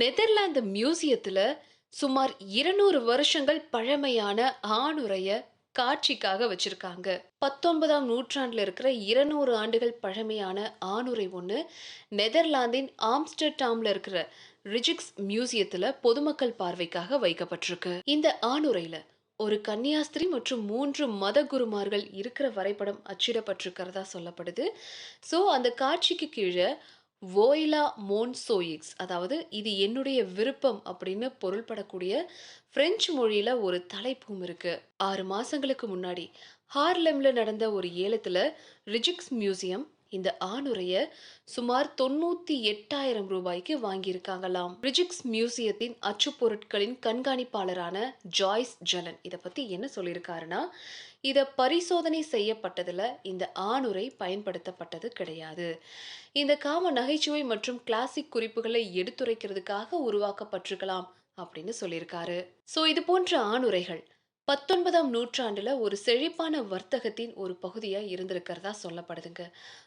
Netherlands மியூசியத்துல சுமார் இருநூறு வருஷங்கள் பழமையான ஆணுரைய காட்சிக்காக வச்சிருக்காங்க. பத்தொன்பதாம் நூற்றாண்டுல இருக்கிற இருநூறு ஆண்டுகள் பழமையான ஆணுரை ஒன்று நெதர்லாந்தின் ஆம்ஸ்டர்டாம்ல இருக்கிற ரிஜிக்ஸ் மியூசியத்துல பொதுமக்கள் பார்வைக்காக வைக்கப்பட்டிருக்கு. இந்த ஆணுரையில ஒரு கன்னியாஸ்திரி மற்றும் மூன்று மத குருமார்கள் இருக்கிற வரைபடம் அச்சிடப்பட்டிருக்கிறதா சொல்லப்படுது. ஸோ அந்த காட்சிக்கு கீழே வோய்லா மோன்சோயிக்ஸ் அதாவது இது என்னுடைய விருப்பம் அப்படின்னு பொருள்படக்கூடிய பிரெஞ்சு மொழியில ஒரு தலைப்பும் இருக்கு. ஆறு மாசங்களுக்கு முன்னாடி ஹார்லெம்ல நடந்த ஒரு ஏலத்துல ரிஜிக்ஸ் மியூசியம் இந்த ஆணுரைய சுமார் தொண்ணூத்தி எட்டாயிரம் ரூபாய்க்கு வாங்கியிருக்காங்களாம். பிரிஜிக்ஸ் மியூசியத்தின் அச்சுப்பொருட்களின் கண்காணிப்பாளரான ஜாய்ஸ் ஜலன் இதை பத்தி என்ன சொல்லியிருக்காருன்னா இதை பரிசோதனை செய்யப்பட்டதில் இந்த ஆணுரை பயன்படுத்தப்பட்டது கிடையாது. இந்த காம நகைச்சுவை மற்றும் கிளாசிக் குறிப்புகளை எடுத்துரைக்கிறதுக்காக உருவாக்கப்பட்டிருக்கலாம் அப்படின்னு சொல்லியிருக்காரு. ஸோ இது போன்ற ஆணுரைகள் பத்தொன்பதாம் நூற்றாண்டில் ஒரு செழிப்பான வர்த்தகத்தின் ஒரு பகுதியாக இருந்திருக்கிறதா சொல்லப்படுதுங்க.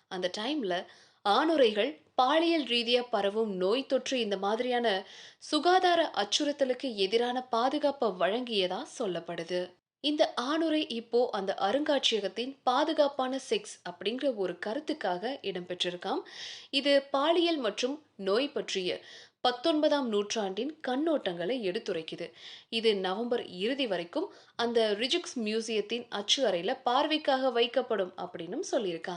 அந்த டைமில் ஆணுரைகள் பாலியல் ரீதியாக பரவும் நோய் தொற்று இந்த மாதிரியான சுகாதார அச்சுறுத்தலுக்கு எதிரான பாதுகாப்பை வழங்கியதா சொல்லப்படுது. இந்த ஆணுரை இப்போ அந்த அருங்காட்சியகத்தின் பாதுகாப்பான செக்ஸ் அப்படிங்கிற ஒரு கருத்துக்காக இடம்பெற்றிருக்காம். இது பாலியல் மற்றும் நோய் பற்றிய பத்தொன்பதாம் நூற்றாண்டின் கண்ணோட்டங்களை எடுத்துரைக்குது. இது நவம்பர் இறுதி வரைக்கும் அந்த ரிஜிக்ஸ் மியூசியத்தின் அச்சு அறையில் பார்வைக்காக வைக்கப்படும் அப்படின்னும் சொல்லியிருக்காங்க.